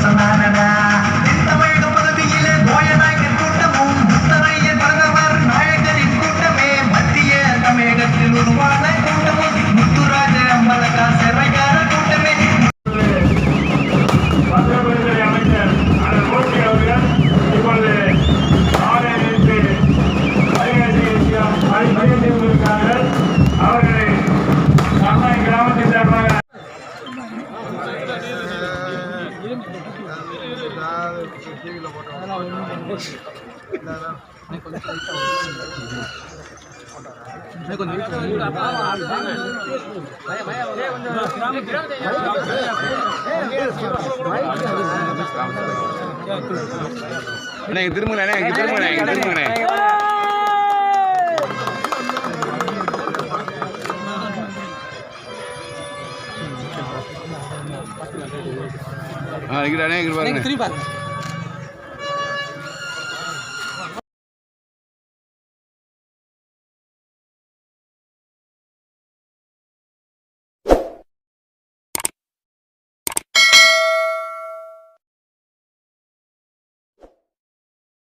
Samana அண்ணா இங்க திரும்புங்கண்ணே இங்க திரும்புங்கண்ணே இங்க திரும்புங்கண்ணே. ஆ இங்க திரும்பி பாருங்க.